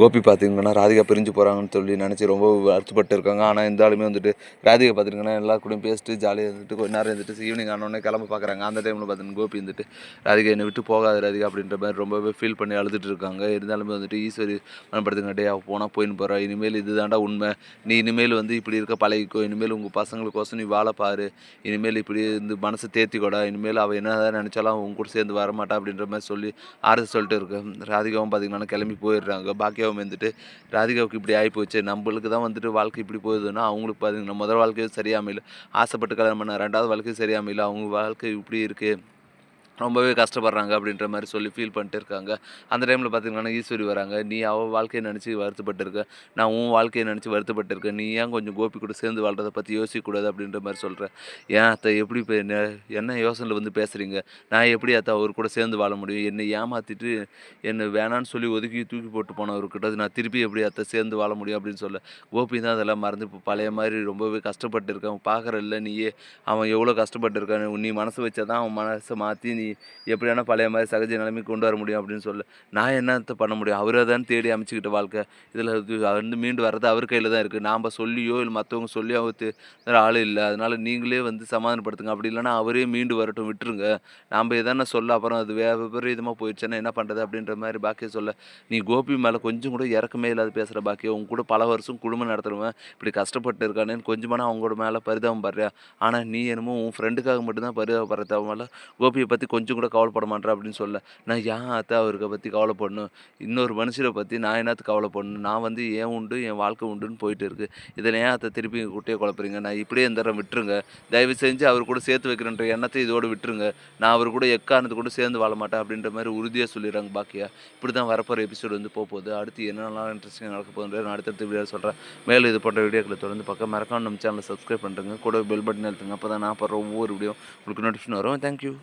கோபி பார்த்தீங்கன்னா ராதிகா பிரிஞ்சு போகிறாங்கன்னு சொல்லி நினச்சி ரொம்ப வருத்தப்பட்டு இருக்காங்க. ஆனால் இருந்தாலுமே வந்துட்டு ராதிகா பார்த்துட்டிங்கன்னா எல்லா கூடயும் பேசிட்டு ஜாலியாக இருந்துட்டு கொஞ்ச நேரம் இருந்துட்டு ஈவினிங் ஆனோடனே கிளம்ப பார்க்குறாங்க. அந்த டைமில் பார்த்தீங்கன்னா கோபி வந்துட்டு ராதிகா என்னை விட்டு போகாத ராதிகா அப்படின்ற மாதிரி ரொம்பவே ஃபீல் பண்ணி அழுதுட்டு இருக்காங்க. இருந்தாலுமே வந்துட்டு ஈஸ்வரி மனப்படுத்துங்க அவள் போனால் போயின்னு போகிறா இனிமேல் இதுதான்டா உண்மை. நீ இனிமேல் வந்து இப்படி இருக்க பழகிக்கோ. இனிமேல் உங்கள் பசங்களுக்கோசம் நீ வாழ பாரு. இனிமேல் இப்படி இருந்து மனசை தேத்திக்கோடா. இனிமேல் அவள் என்ன தான் நினச்சாலும் உங்க கூட சேர்ந்து வரமாட்டா அப்படின்ற மாதிரி சொல்லி ஆறு சொல்லிட்டு இருக்கு. ராதிகாவும் பார்த்தீங்கன்னா கிளம்பி போயிடுறாங்க. ராதிகாவும் வந்துட்டு ராதிகாவுக்கு இப்படி ஆகி போச்சு நம்மளுக்கு தான் வந்துட்டு வாழ்க்கை இப்படி போகுதுன்னா அவங்களுக்கு பார்த்தீங்கன்னா முதல் வாழ்க்கையும் சரியா அமையல ஆசைப்பட்டு கல்யாணம் பண்ண ரெண்டாவது வாழ்க்கையும் சரியா அமையல அவங்க வாழ்க்கை இப்படி இருக்குது ரொம்பவே கஷ்டப்படுறாங்க அப்படின்ற மாதிரி சொல்லி ஃபீல் பண்ணிட்டு இருக்காங்க. அந்த டைமில் பார்த்தீங்கன்னா ஈஸ்வரி வராங்க. நீ அவள் வாழ்க்கையை நினச்சி வருத்தப்பட்டிருக்க. நான் உன் வாழ்க்கையை நினச்சி வருத்தப்பட்டிருக்க நீ ஏன் கொஞ்சம் கோபி கூட சேர்ந்து வாழ்றதை பற்றி யோசிக்கக்கூடாது அப்படின்ற மாதிரி சொல்கிறேன் ஏன் அத்தை எப்படி இப்போ என்ன என்ன யோசனையில் வந்து பேசுகிறீங்க நான் எப்படி அத்தை அவர் கூட சேர்ந்து வாழ முடியும்? என்னை ஏமாற்றிட்டு என்னை வேணான்னு சொல்லி ஒதுக்கி தூக்கி போட்டு போனவர்கிட்ட நான் திருப்பி எப்படி அத்தை சேர்ந்து வாழ முடியும் அப்படின்னு சொல்ல. கோபி தான் அதெல்லாம் மறந்து இப்போ பழைய மாதிரி ரொம்பவே கஷ்டப்பட்டு இருக்கான் பார்க்குற இல்லை நீயே. அவன் எவ்வளோ கஷ்டப்பட்டு இருக்கான் நீ மனசு வச்சா தான் அவன் மனசை மாற்றி நீ எப்படியான பழைய மாதிரி சகஜ நிலைமைக்கு கொண்டு வர முடியும் அப்படின்னு சொல்ல நான் என்னத்தை பண்ண முடியும்? அவரை தான் தேடி அமைச்சிக்கிட்ட வாழ்க்கை. இதில் வந்து மீண்டு வர்றது அவர் கையில் தான் இருக்குது நாம் சொல்லியோ இல்லை மற்றவங்க சொல்லி அவர் ஆள் இல்லை. அதனால் நீங்களே வந்து சமாதானப்படுத்துங்க. அப்படி இல்லைன்னா அவரே மீண்டு வரட்டும் விட்டுருங்க. நாம் எதான சொல்ல அப்புறம் அது வே விபரீதமாக போயிடுச்சுன்னா என்ன பண்ணுறது அப்படின்ற மாதிரி பாக்கிய சொல்ல நீ கோபி மேலே கொஞ்சம் கூட இறக்கமே இல்லாத பேசுகிற பாக்கியம். உங்க கூட பல வருஷம் குடும்பம் நடத்துகிறவன் இப்படி கஷ்டப்பட்டு இருக்கானேன்னு கொஞ்சமான அவங்களோட மேலே பரிதாபம் படுறியா? ஆனால் நீ என்னமோ உன் ஃப்ரெண்டுக்காக மட்டும்தான் பரிதாபப்படுறது அவன் கோபியை பற்றி கொஞ்சம் கொஞ்சம் கூட கவலைப்பட மாட்டேன் அப்படின்னு சொல்ல. நான் ஏன் அத்தை அவருக்கு பற்றி கவலைப்படணும்? இன்னொரு மனுஷரை பற்றி நான் என்னத்து கவலைப்படணும்? நான் வந்து ஏன் உண்டு? என் வாழ்க்கை உண்டுன்னு போயிட்டு இருக்குது இதில் ஏன் அத்தை திருப்பி குட்டையை குழப்புறீங்க? நான் இப்படியே இந்த விட்டுருங்க. தயவு செஞ்சு அவர் கூட சேர்த்து வைக்கிறேன்ற எண்ணத்தை இதோடு விட்டுருங்க. நான் அவர் கூட எக்காரணத்து கூட சேர்ந்து வாழ மாட்டேன் அப்படின்ற மாதிரி உறுதியாக சொல்லிடுறாங்க பாக்கியா. இப்படி தான் வரப்போகிற எபிசோடு வந்து போகுது. அடுத்து என்னென்னலாம் இன்ட்ரெஸ்டிங் நடக்க போகுது நான் அடுத்தடுத்த வீடியோ சொல்கிறேன் மேலும் இது போன்ற வீடியோக்களை தொடர்ந்து பார்க்க மறக்காம நம்ம சேனலை சப்ஸ்கிரைப் பண்ணுறேங்க கூட பெல் பட்டன் எழுத்துங்க அப்போ தான் நான் போடுற ஒவ்வொரு வீடியோ உங்களுக்கு நோட்டிஃபிகேஷன் வரும். தேங்க்யூ